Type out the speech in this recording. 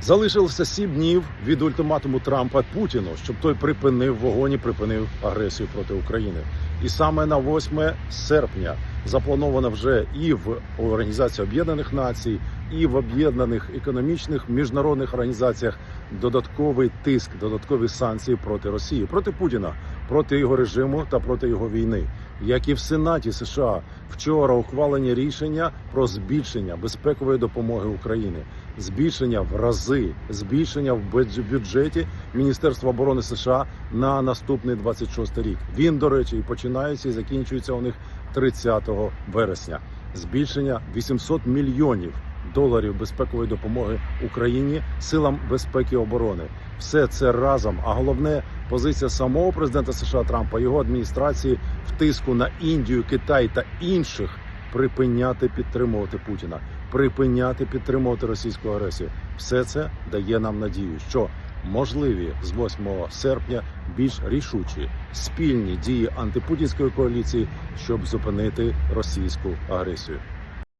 Залишилося сім днів від ультиматуму Трампа Путіну, щоб той припинив вогонь і припинив агресію проти України. І саме на 8 серпня заплановано вже і в Організації Об'єднаних Націй, і в об'єднаних економічних міжнародних організаціях додатковий тиск, додаткові санкції проти Росії, проти Путіна, проти його режиму та проти його війни. Як і в Сенаті США вчора ухвалені рішення про збільшення безпекової допомоги України, збільшення в рази, збільшення в бюджеті Міністерства оборони США на наступний 26 рік. Він, до речі, і починається і закінчується у них 30 вересня. Збільшення 800 мільйонів доларів безпекової допомоги Україні силам безпеки і оборони. Все це разом. А головне позиція самого президента США Трампа, його адміністрації в тиску на Індію, Китай та інших припиняти підтримувати Путіна, припиняти підтримувати російську агресію. Все це дає нам надію, що можливі з 8 серпня більш рішучі спільні дії антипутінської коаліції, щоб зупинити російську агресію.